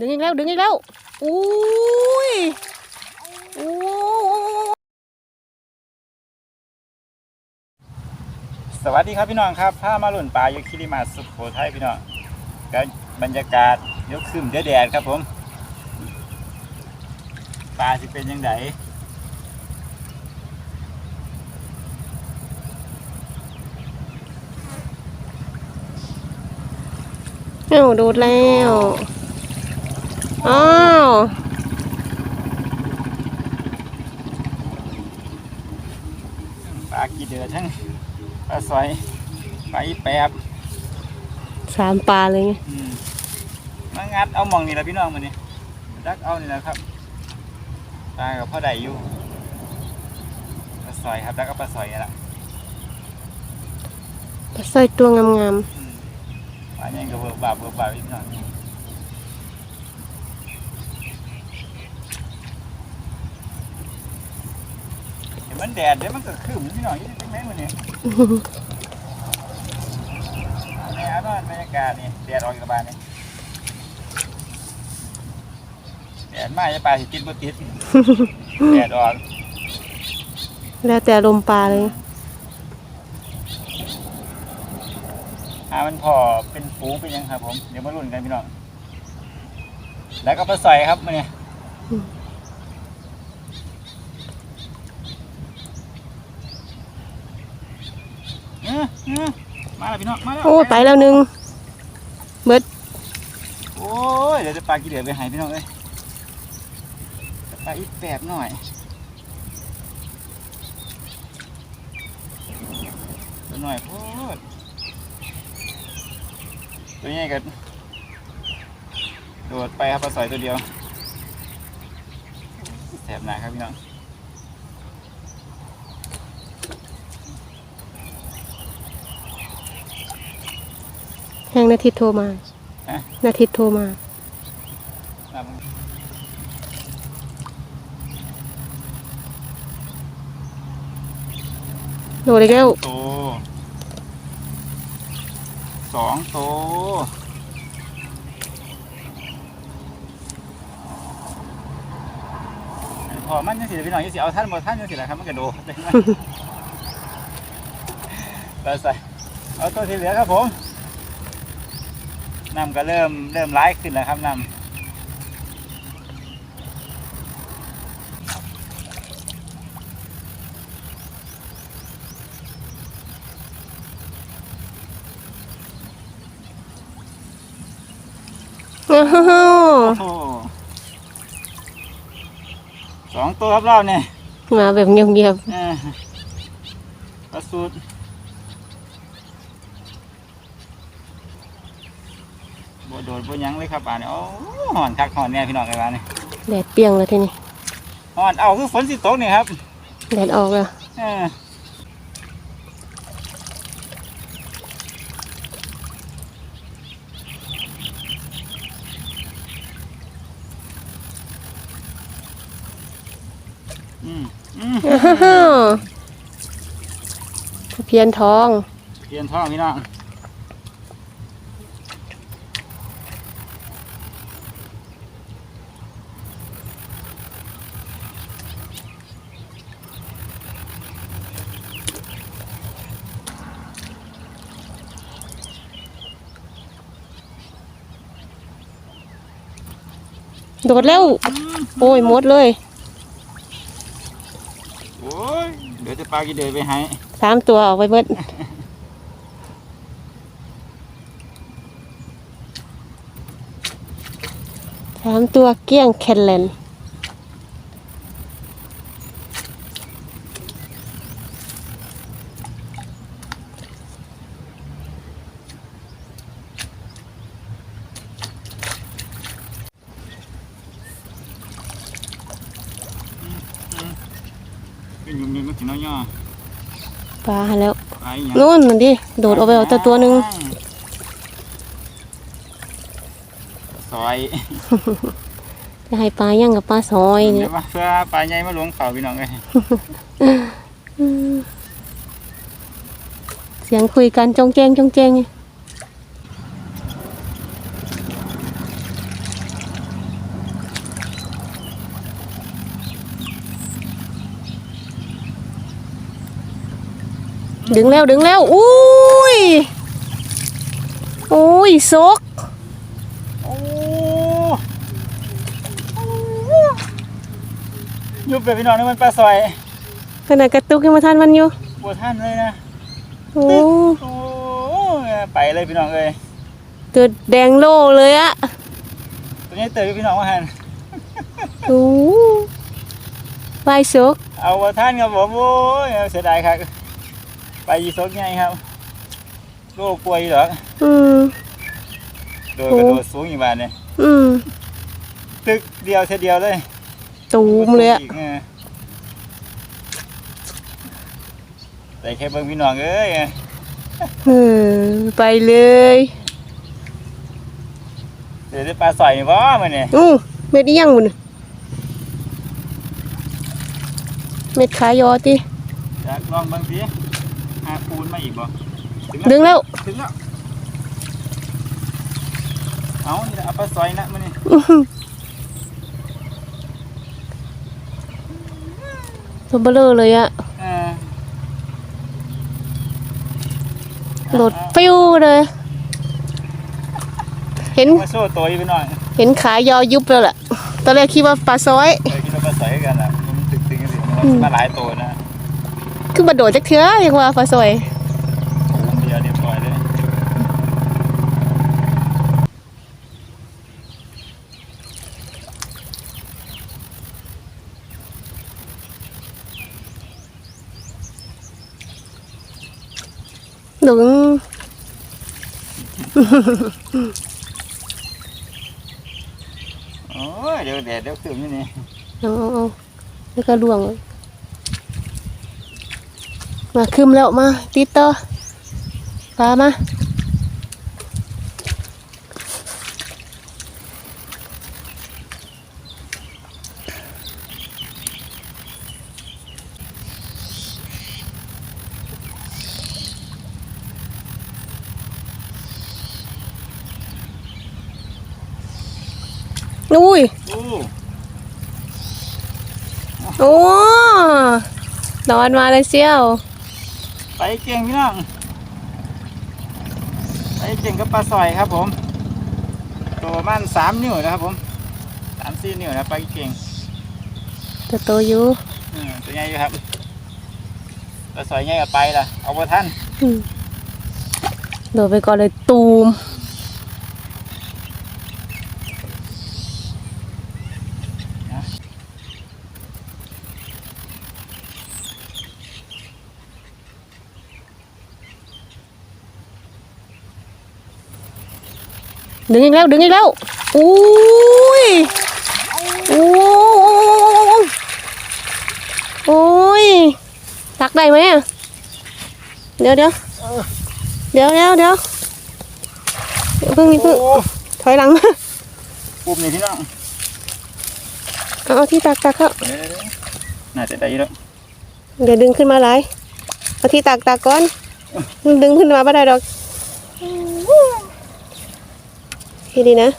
ดึงอีกแล้วดึงอีกแล้วอุ้ยโอ้สวัสดีครับพี่น้องครับผ้ามาหล่นปลาอยู่คิริมาสุโขทัยพี่น้องก็บรรยากาศเดี๋ยวคืมเดี๋ยวแดดครับผมปลาสิเป็นยังไงเอ้าโดดแล้ว อ้าวปลากีเดือทั้งปลาสอยปลาอีแปบสามปลาเลยไงอืมมางัดเอาหมองนี่แหละพี่น้องมันนี่ดักเอานี่แหละครับปลากับพ่อใดอยู่ปลาสอยครับดักเอาปลาสอยนี่แหละปลาสร้อยตัวงามอืมปลาเนี่ยก็เบิกบาบเบิกบาบพี่น้องเดี๋ยว มันแดดเดี๋ยวมันก็คืมพี่น้องอยี่ตรงไหนมันเนี่ยๆนี่ครับบรรยากาศนี่แดดออกจากบ้านนี่แดดมาจะปลาสิติดบ่ติดแดดออกแล้วแต่ลมปลาเลยหามันพอเป็นฟูงเป็นหยังครับผม เดี๋ยวมาลุ้นกันพี่น้อง แล้วก็ปลาใส่ครับมาเนี่ย มอื้ออื้อมาแล้วพี่น้องมาแล้วโอ้ยไปแล้วหนึ่งเบิดโอ้ยเดี๋ยวจะปลากี่เดือดไปใหายพี่น้องเอ้ยจะปลาอีกแปบหน่อยตัวหน่อยโพดตัวใหญ่กันโดดไปครับปลาสอยตัวเดียวแสบหนาครับพี่น้อง แห้งนาทิตโทรมาฮะ นาทิตโทรมา ครับโดดอีกแล้ว โตสองโตพอมันยังสิพี่น้องยังสิเอาท่านบ่ท่านยังสิแหละครับมันกระโดดไปใส่เอาตัวที่เหลือครับผม น้ำก็เริ่มเริ่มร้ายขึ้นแล้วครับน้ำอ้าวโอ้โหสองตัวครับเราเนี่ยมาแบบเงียบเออปลาสูตร บโดดบหยังเลยครับป่านนี้โอ้หอนคักหอนแน่พี่น้องไอ้บ้านนี่ๆแดดเปรียงแล้วทีนี้หอนเอาคือฝนสิตกนี่ครับแดดออกแล้วเอออืมอืมอ้าวเพียนทองเปลี่ยนท่อพี่น้อง โดดแล้ว โอ้ยหมดเลย โอ้ย เดี๋ยวจะปลากี่เดือยไปให้สามตัวออกไปเบิดสามตัวเกลี้ยงแคนแลน เป็นยุ่มยุ่มกินน้อยย่อปลาแล้วปลาอีหยังนู่นมันดิโดดออกไปเอาแต่ตัวหนึ่งซอยจะให้ปลาย่างกับปลาซอยเนี่เดี๋ยยวมาเพื่อปลาใหญ่มาหลวงเขาพี่น้องเลยอืมเสียงคุยกันจงแจ้งจงแจ้ง ดึงแล้วดึงแล้วอุ้ยโอ้ยซกโอ้ยุบไปพี่น้องนี่มันปลาซอยขนาดกระตุกยังมาทันมันอยู่ปวดท่านเลยนะโอ้โอ้ไปเลยพี่น้องเลยเกิดแดงโลเลยอะตัวนี้เตยพี่น้องว่าหันโอ้วายซกเอาว่าท่านครับผมโอ้ยเสียดายครับ ไปยีสกไงครับโรคป่วยเหรออืมโดดกระโดดสูงอีกบานเนี่ยอืมตึกเดียวเท่เดียวเลย ตูมเลยอะกอแต่แค่เบิ่งพี่น้องเอ้ยเออไปเลยเดี๋ยวได้ปลาสอยนี่บ่มันเนี่ยอู้เม็ดอีหยังบุญเม็ดขายอติอยากลองเบิ่งสิหาปูนมาอีกบ่ดึงแล้ว ถึงแล้ว เอานี่แหละเอาปลาสอยนะมันนี่อื้อหือตัวเบลอเลยอะเออโหลดฟิวเลย เห็น มาโซ่ตัวอีกพี่น้องเห็นขายอยุบแล้วล่ะตอนแรกคิดว่าปลาซ้อยเออคิดว่าปลาสอยกันอะมันตึกตึงกันสิมันอืมมาหลายตัวนะ คือมาโดดจักเถื่อยังว่าปลาซ้อยปูนเดียวเรียบร้อยเลยดึงโอ้ยเดี๋ยวแดดเดี๋ยวคืนนี่นี่เอาเอาเอาแล้วก็ล่วง มาคืมแล้วมาติดต่อปลามาอุ้ยโอ้โอ้นอนมาเลยเชียว ไปเก่งพี่น้องไปเก่งกับปลาสอยครับผมตัวประมาณสามนิ้วนะครับผมสามสี่นิ้วนะไปเก่งจะโตอยู่อืมตัวใหญ่อยู่ครับปลาสอยใหญ่กับไปล่ะเอาไปท่านอืมโดดไปก่อนเลยตูม ดึงอีกแล้วดึงอีกแล้วอุ้ยโอ้โอ้ยตักได้ไหมอะเดี๋ยวเดี๋ยวเดี๋ยวเดี๋ยวเดี๋ยวเดี๋ยวเพิ่งนี่เพิ่งโอ้ถอยหลังมาปุ่มนี่พี่น้องเอาเอาที่ตักตักครับเดี๋ยวๆน่าจะได้อยู่แล้วเดี๋ยวดึงขึ้นมาหลายเอาที่ตักตักก่อน ดึงขึ้นมาไม่ได้ดอก ทีนี้นะ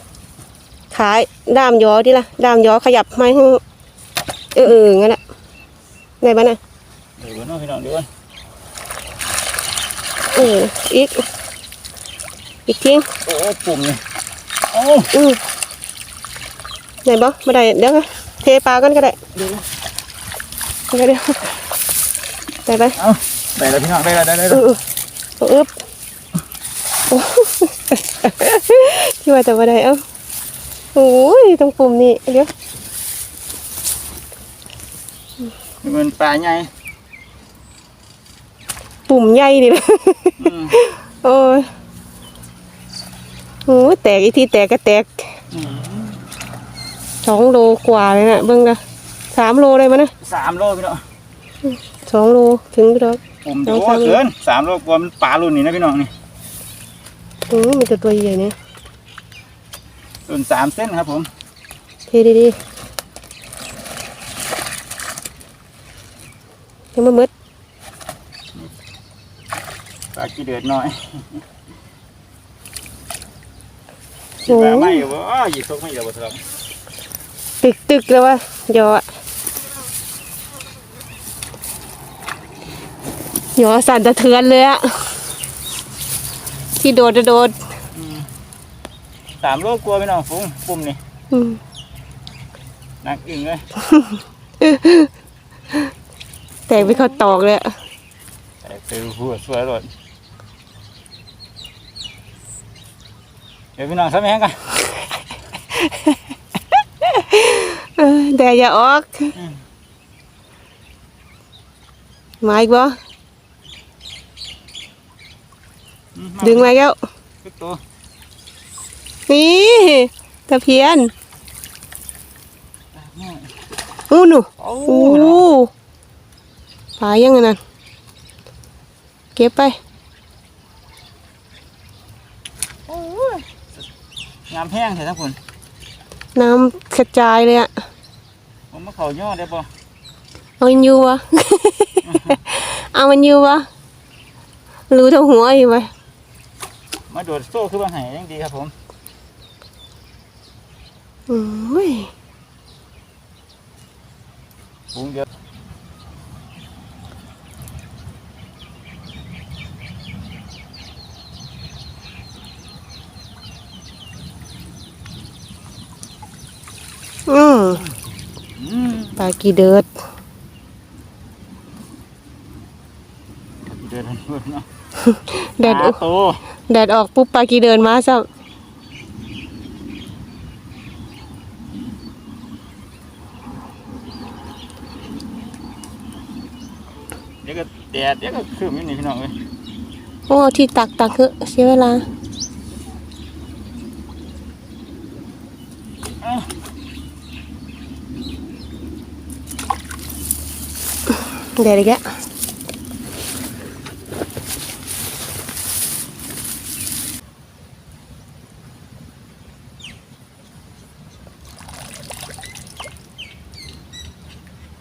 ขายด้ามยอดิล่ะด้ามยอขยับไม้ให้เออเอองั้นแหละได้บ้าน่ะเดี๋ยวก่อนเนาะพี่น้องเดี๋ยวก่อนเอออีกอีกทิ้งโอ้ปุ่มนี่โอ้อือได้บ่ไม่ได้เดี๋ยวนะเทปลากันก็ได้เดี๋ยวเดี๋ยวได้ไปเอาได้แล้วพี่น้องได้แล้วได้แล้วเออเออเออโอ้ ที่ว่าแต่ว่าได้เอ้าโอ้ยตรงปุ่มนี่เดี๋ยวนี่มันปลาใหญ่ปุ่มใหญ่ดิอืมโอ้ยโอ้ยแตกอีกทีแตกก็แตกอืมสองโลกว่าเลยนะเบิ่งนะสามโลได้มั้ยนะสามโลพี่น้องสองโลถึงพี่ดอกปุ่มสอโอ้งสามโลเกินสามโลกว่ามันปลารุ่นนี้นะพี่น้องนี่ อืมมีแต่ตัวใหญ่เนี่ยรุ่นสามเส้นครับผมเทดีๆยังไม่หมืดปลากี่เดือดหน่อยโอ้ปลาไม่อยู่บ่อ้อหยิบซกไม่อยู่บ่เถอะตึกตึกแล้ววะยออะหยอสั่นสะเทือนเลยอะ ที่โดดจะโดดสามโลกลัวพี่น้องฟุ้งปุ่มนี่อืมหนักอึ่งเลยแตกไปเข้าตอกเลยอะแต่คือหัวสวยรถเดี๋ยวพี่น้องทำยังไงกันเออแดดอย่าออกอืมมาอีกบ่ อืม ดึงมาแล้วทุกตัวนี่ตะเพียนอู้หนูโอ้โอ้ปลายังไงนั่นเก็บไปงามแห้งเถอะทั้งคนน้ำกระจายเลยอะผมมาเขาย่อได้ปะเอามันอยู่วะเอามันอยู่วะรู้เท่าหัวอยู่ไหม มาโดดโซ่ขึ้นมาให้ยังดีครับผมโอ้ยปุ้งเดียวอืมอืมปลากีเดิด เดินเดินเนาะแดดออกโตแดดออกปุ๊บปลากีเดินมาซะเดี๋ยวก็แดดเดี๋ยวก็คืมอยู่นี่พี่น้องเอ้ยโอ้ที่ตักตักเถอะเสียเวลา อ้าวแดดอีกแล้ว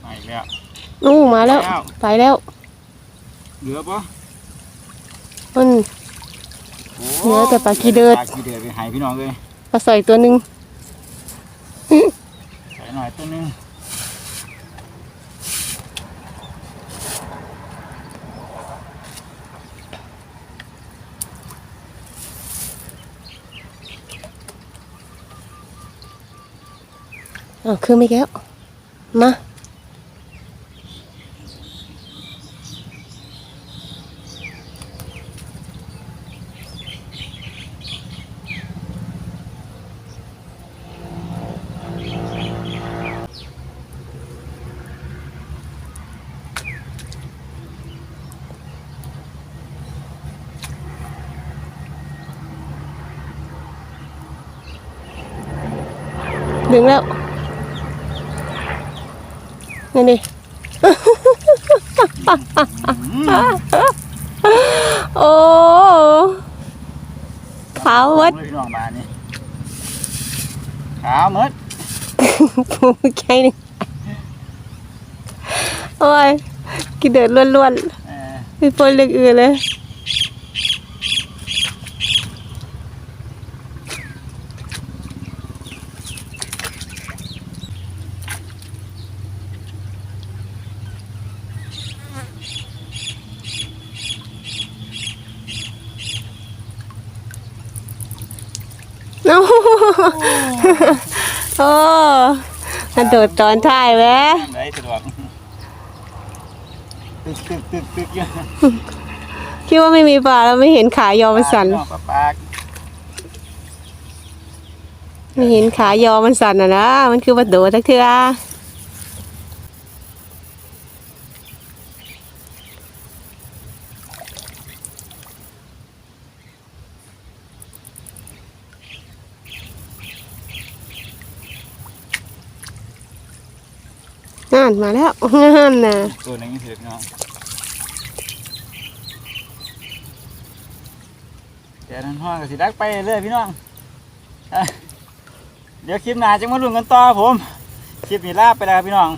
มาอีกแล้ว อู้ มาแล้ว ไปแล้ว เหลือปะมันโอ้เหลือแต่ปลากีเดิดปลากีเดือดไปใหายพี่น้องเลยปลาสอยตัวหนึ่งใส่หน่อยตัวหนึงอ๋อคือไม่แก้วมา ดึงแล้ว นี่นี่โอ้ขาววัดเลยพี่น้องมานี่ขาวหมดผูแค่นี้โอ้ยกินเดือดล้วนเออๆไม่ปนเรื่องอื่นเลย โอ้โหโอ้กระโดดตอนท้ายแวะได้สะดวกตึกตึกตึกตึกอยู่คิดว่าไม่มีปลาแล้วไม่เห็นขายอมันสั่นพี่องปลาปากไม่เห็นขายอมันสั่นอะนะ มันคือว่าโดดทักเทือานมาแล้วงานน่ะตัวหนึงเสือกเนาะแต่นั้นห้องก็สิดักไปเรื่อยพี่น้องเดี๋ยวคลิปหน้าจะมาลุ้นกันต่อผม คลิปนี้ลาไปแล้วครับพี่น้อง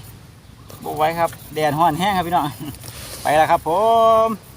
บุกไว้ครับ แดดห้อนแห้งครับพี่น้อง ไปแล้วครับผม